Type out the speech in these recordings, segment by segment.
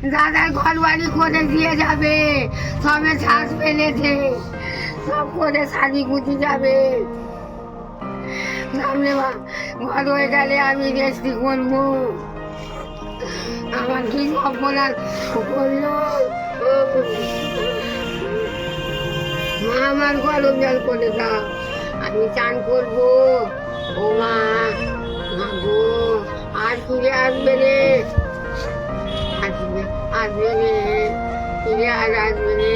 দাদার ঘর বাড়ি করে দিয়ে যাবে। সবে শ্বাস ফেলেছে। সব করে শাড়ি গুটি যাবে। সামনে ঘর হয়ে গেলে আমি রেস্টি করব। আমার কি সপনার করল মা, আমার গরম জল করে দাও। আমি চান করব। ও মা গো, আর ফিরে আসবে রে আসবে আর আসবে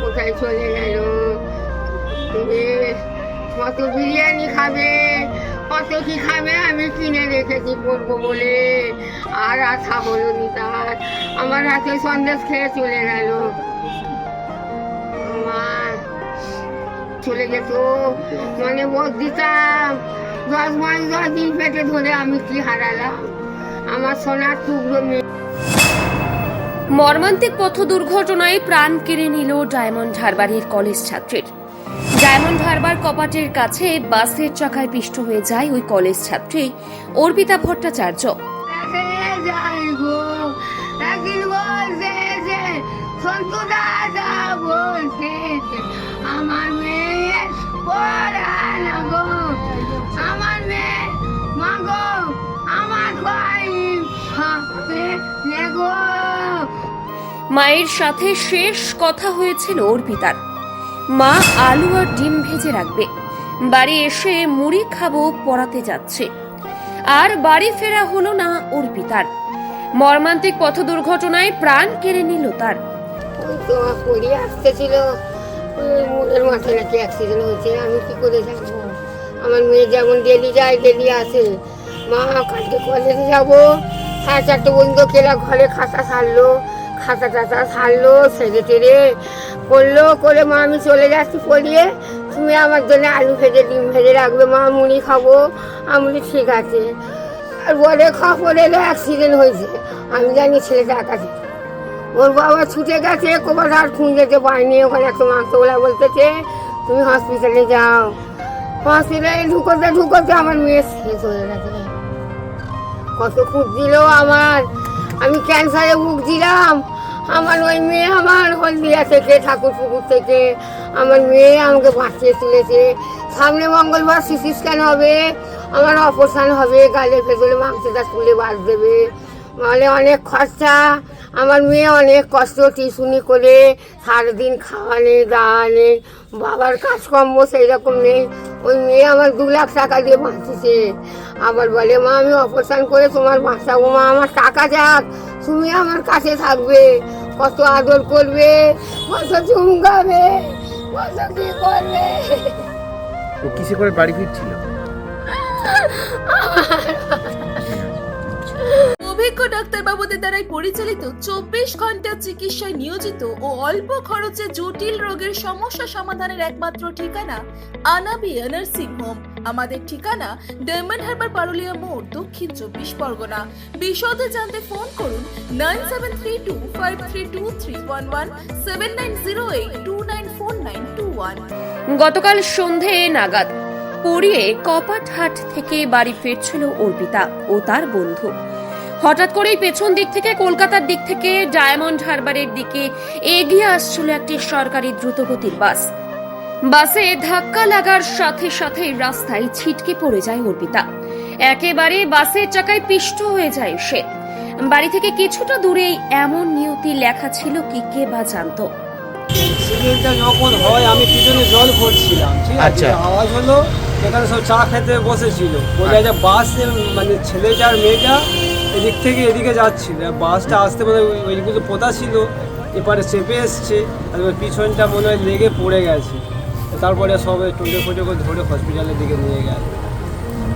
কোথায় চলে কত বিরিয়ানি খাবে? কত কি খাবে? আমি কিনে রেখেছি করব বলে। আর হলো আমার সন্দেশ খেয়ে চলে চলে যেত মানে বোধ দিতাম, দশ মাস দশ দিন পেটে ধরে আমি কি হারালাম? আমার সোনার টুকরো মেয়ে মর্মান্তিক পথ দুর্ঘটনায় প্রাণ কেড়ে নিল ডায়মন্ড হারবারের কলেজ ছাত্রীর। ডায়মন্ড হারবার কপাটের কাছে বাসের চাকায় পিষ্ট হয়ে যায় ওই কলেজ ছাত্রী অর্পিতা ভট্টাচার্য। আমার আমার মায়ের সাথে শেষ কথা হয়েছিল অর্পিতার। মা আলু আর ডিম ভেজে রাখবে। বাড়ি এসে মুড়ি খাব পড়াতে যাচ্ছে। আর বাড়ি ফেরা হলো না অর্পিতার। মর্মান্তিক পথ দুর্ঘটনায় প্রাণ কেড়ে নিল তার। আসতেছিল। ওই মুখের নাকি অ্যাক্সিডেন্ট হয়েছে। আমি কি করে যাব আমার মেয়ে যেমন ডেলি যায় ডেলি আসে। মা কালকে কলেজে যাব। সাড়ে চারটে পর্যন্ত কেলা ঘরে খাতা সারলো। খাতা টাতা সারলো সেরে টেরে করল, করে মা আমি চলে যাচ্ছি পড়িয়ে। তুমি আমার জন্য আলু ভেজে, ডিম ভেজে রাখবে, মা মুড়ি খাব। আমি ঠিক আছে। আর বলে খবর এলো অ্যাক্সিডেন্ট হয়েছে। আমি জানি ছেলেটা একাছে ওর বাবা ছুটে গেছে কোবার আর খুঁজেছে পায়নি ওখানে একটা মাংসওয়ালা বলতেছে, তুমি হসপিটালে যাও। হসপিটালে ঢুকোতে ঢুকোতে আমার মেয়ে শেষ হয়ে গেছে। কত খুঁজছিল আমার। আমি ক্যান্সারে ভুগছিলাম। আমার ওই মেয়ে আমার হলদিয়া থেকে ঠাকুর পুকুর থেকে। আমার মেয়ে আমাকে বাঁচিয়ে তুলেছে। সামনে মঙ্গলবার সিসি স্ক্যান হবে? আমার অপারেশন হবে গালের ভেতরে মাংসটা তুলে বাদ দেবে। মানে অনেক খরচা। আমার মেয়ে অনেক কষ্ট টিউশনি করে, সারাদিন খাওয়ানে, দাওয়ানে, বাবার কাজকর্ম সেই রকম নেই। ওই মেয়ে আমার দু লাখ টাকা দিয়ে বাঁচিয়েছে। আবার বলে, মা, আমি অপারেশন করে তোমার বাঁচাবো। মা, আমার টাকা যাক। তুমি আমার কাছে থাকবে। কত আদর করবে? চুমকাবে। কি করবে? ও কিসে করে বাড়ি ফিরছিল? অভিজ্ঞ ডাক্তারবাবুদের দ্বারাই পরিচালিত চব্বিশ ঘণ্টা চিকিৎসায় নিয়োজিত ও অল্প খরচে জটিল রোগের সমস্যা সমাধানের একমাত্র ঠিকানা আনাবিয়া নার্সিং হোম। আমাদের ঠিকানা ডায়মন্ড হারবার পারুলিয়া মোড়, দক্ষিণ চব্বিশ পরগনা। বিশদে জানতে ফোন করুন nine seven three two five three two three one one seven nine zero eight two nine four nine two one. গতকাল সন্ধে নাগাদ পড়িয়ে কপাটহাট থেকে বাড়ি ফিরছিল অর্পিতা ও তার বন্ধু। হঠাৎ করেই পেছন দিক থেকে কলকাতার দিক থেকে ডায়মন্ড হারবারের দিকে এগিয়ে আসছিল একটি সরকারি দ্রুতগতির বাস। বাসে ধাক্কা লাগার সাথে সাথে রাস্তায় ছিটকে পড়ে যায় অর্পিতা। একেবারে বাসের চাকায় পিষ্ট হয়ে যায় সে। বাড়ি থেকে কিছুটা দূরেই এমন নিয়তি লেখা ছিল কি কে বা জানতো। অ্যাক্সিডেন্টটা যখন হয় আমি পিছনে জল ভরছিলাম ঠিক আছে? আচ্ছা। আওয়াজ হলো এখানে সব চা খেতে বসেছিল। বোঝা যায় বাসে মানে ছেলেটা আর মেয়েটা এদিক থেকে এদিকে যাচ্ছিল। আর বাসটা আসতে মানে ওই- ওইগুলো পোতা ছিল এপারে চেপে এসছে আর এবার পিছনটা মনে হয় লেগে পড়ে গেছে। তারপরে সব টুটে ফুটে করে ধরে হসপিটালের দিকে নিয়ে গেল।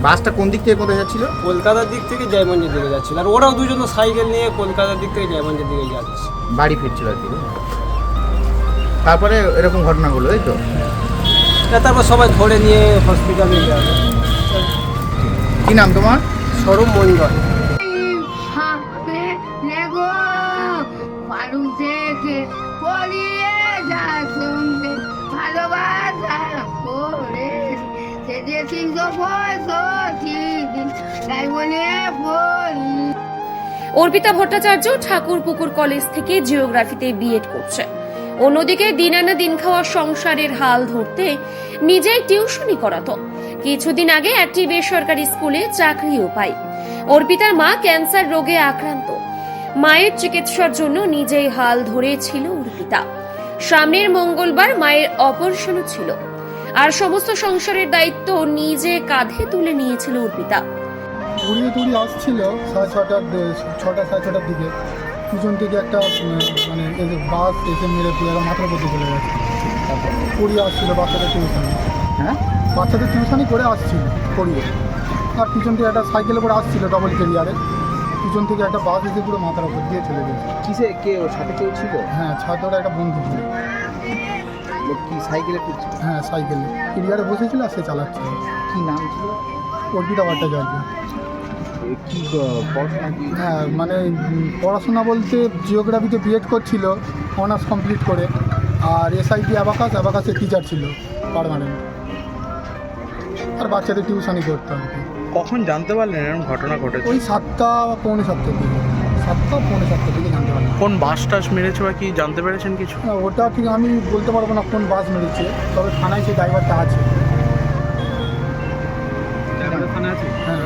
বাসটা কোন দিক থেকে কোথায় যাচ্ছিল? কলকাতার দিক থেকে জয়মঞ্জের দিকে যাচ্ছিল। আর ওরাও দুজন সাইকেল নিয়ে কলকাতার দিক থেকে জয়মঞ্জের দিকে যাচ্ছে। বাড়ি ফিরছিল আর কি তারপরে এরকম ঘটনা হলো এই তো? তারপর সবাই ধরে নিয়ে হসপিটালে যাবে কি নাম তোমার? সরব মন্ডল অর্পিতা ভট্টাচার্য ঠাকুরপুকুর কলেজ থেকে জিওগ্রাফিতে বিএড করছে। অন্যদিকে দিন আনা দিন খাওয়া সংসারের হাল ধরতে নিজেই টিউশনি করাতো। কিছুদিন আগে একটি বেসরকারি স্কুলে চাকরিও পায়। অর্পিতার মা ক্যান্সার রোগে আক্রান্ত। মায়ের চিকিৎসার জন্য নিজেই হাল ধরেছিল অর্পিতা। সামনের মঙ্গলবার মায়ের অপারেশনও ছিল। আর সমস্ত সংসারের দায়িত্ব নিজে কাঁধে তুলে নিয়েছিল অর্পিতা। ঘুরিয়ে টুরিয়ে আসছিল সাড়ে ছটার ছটা সাড়ে ছটার দিকে। পিছন থেকে একটা মানে বাস এসে মেরে দিয়ে এরা মাথার মধ্যে চলে গেছে। পড়িয়ে আসছিল বাচ্চাদের টিউশনি হ্যাঁ? বাচ্চাদের টিউশনি করে আসছিল পড়িয়ে। আর পিছন থেকে একটা সাইকেলে করে আসছিল ডবল ক্যারিয়ারে পিছন থেকে একটা বাস এসে পুরো মাথার উপর দিয়ে চলে গেছে। কিসে? কে ওর সাথে কেউ ছিল? হ্যাঁ ছাত্ররা একটা বন্ধু ছিল। কি সাইকেলে হ্যাঁ সাইকেলে ক্যারিয়ারে বসেছিল আর সে চালাচ্ছিল। কি নাম ছিল? অর্পিতা ভট্টাচার্য। কি পড়াশোনা কি হ্যাঁ মানে পড়াশোনা বলতে জিওগ্রাফিতে বিএড করছিল অনার্স কমপ্লিট করে আর এসআইটি অ্যাবাকাস অ্যাবাকাসের টিচার ছিল পারমানেন্ট আর বাচ্চাদের টিউশনই করতো আর কি কখন জানতে পারলেন এরকম ঘটনা ঘটেছে? ওই সাতটা পৌনে সাতটার দিকে। সাতটা পৌনে সাতটার দিকে জানতে পারলাম। কোন বাস টাস মেরেছে বা কি জানতে পেরেছেন কিছু? না, ওটা ঠিক আমি বলতে পারব না কোন বাস মেরেছে তবে থানায় সেই ড্রাইভারটা আছে? হ্যাঁ।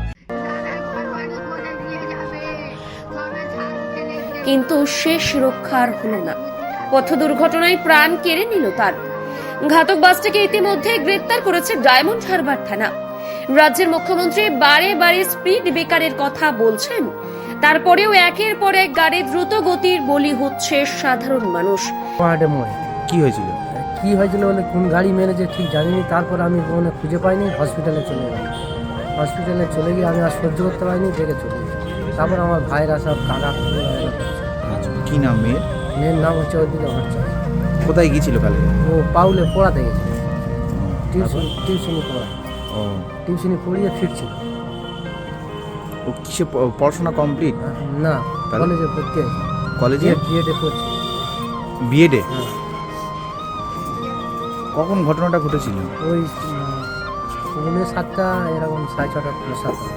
কিন্তু শেষ রক্ষার হলো না। পথ দুর্ঘটনায় প্রাণ কেড়ে নিল তার। ঘাতক বাসটাকে ইতিমধ্যে গ্রেপ্তার করেছে ডায়মন্ড হারবার থানা। রাজ্যের মুখ্যমন্ত্রী বারে বারে স্পিড ব্রেকারের কথা বলছেন। তারপরেও একের পর এক গাড়ি দ্রুত গতির বলি হচ্ছে সাধারণ মানুষ। কি হয়েছিল? কি হয়েছিল বলে কোন গাড়ি মেরেছে ঠিক জানিনি তারপর আমি ওখানে খুঁজে পাইনি হসপিটালে চলে গেলাম। হসপিটালে চলে গিয়ে আমি আর সহ্য করতে পারিনি দেখে চলে তারপর আমার ভাইরা সব কাকা কি নাম মেয়ের? মেয়ের নাম হচ্ছে অর্পিতা ভট্টাচার্য। কোথায় গিয়েছিল কালকে ও পাউলে পড়াতে গেছে টিউশন টিউশনি পড়া ও। টিউশনি পড়িয়ে ফিরছিল। ও কিসে প- পড়াশোনা কমপ্লিট? না তাহলে? কলেজে ভর্তি হয়েছে কলেজে? বিএডে পড়ছে। বিএডে হ্যাঁ। কখন ঘটনাটা ঘটেছিল? ওই পৌনে সাতটা এরকম সাড়ে ছটা পৌনে সাতটা।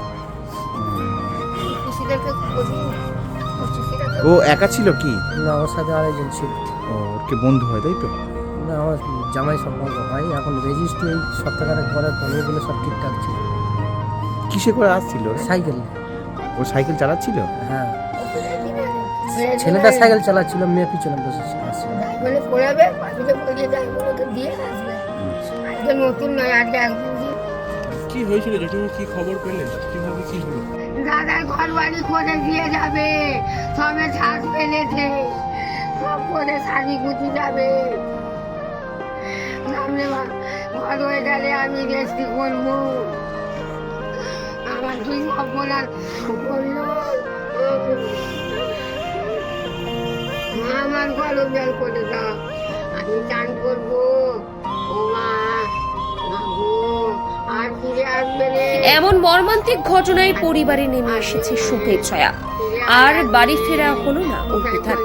ও পিসিদেরকে ও একা ছিল কি? না ওর সাথে আরেকজন ছিল। ও ওর কি বন্ধু হয় তাই তো? না আমার জামাই সম্পর্ক হয়। এখন রেজিস্ট্রি এই সপ্তাহখানেক করার পর ওগুলো সব ঠিকঠাক ছিল। কিসে করে আসছিল সাইকেল। ও সাইকেল চালাচ্ছিল? হ্যাঁ। ছেলেটা সাইকেল চালাচ্ছিল মেয়ে পিছনে বসেছিল আসছিল। ড্রাইভারে পড়াবে পড়িয়ে ড্রাইভারকে দিয়ে আসবে। আজকে নতুন নয় আজকে কি হয়েছিল? জেঠিমা কি খবর পেলেন? কীভাবে কি হলো? ঘর বাড়ি করে দিয়ে যাবে? সবে ছাদ ফেলেছে। সব করে শাড়ি গুটি যাবে। সামনে ঘর হয়ে গেলে আমি রেস্টি করব। আমার কি অপরাধ করল আমার ঘর বেল করে দাও। আমি চান করব। এমন মর্মান্তিক ঘটনায় পরিবারে নেমে এসেছে সুখের ছায়া। আর বাড়ি ফেরা হলো না অর্পিতার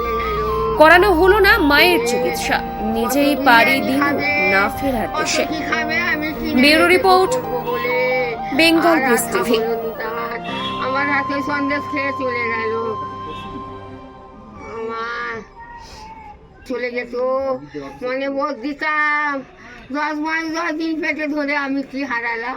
করানো হলো না মায়ের চিকিৎসা। নিজেই পাড়ি দিল না ফেরার দেশে। Bureau report, Bengal press TV. আমার হাতে সন্দেশ খেয়ে চলে গেল। চলে যেত মনে বোধ দিতাম দশ মাস দশ দিন পেটে ধরে আমি কি হারালাম।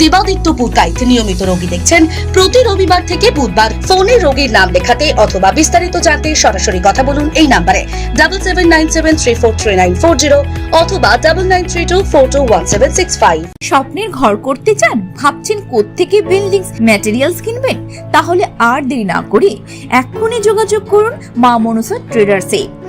দেবাদিত্য পুরকাইত নিয়মিত রোগী দেখছেন। প্রতি রবিবার থেকে বুধবার ফোনে রোগীর নাম লেখাতে অথবা বিস্তারিত জানতে সরাসরি কথা বলুন এই নাম্বারে। Double seven nine seven three four three nine four zero অথবা double nine three two four two one seven six five স্বপ্নের ঘর করতে চান? ভাবছেন কোত্থেকে বিল্ডিংস ম্যাটেরিয়ালস কিনবেন? তাহলে আর দেরি না করে এক্ষুনি যোগাযোগ করুন মা মনসা ট্রেডার্সে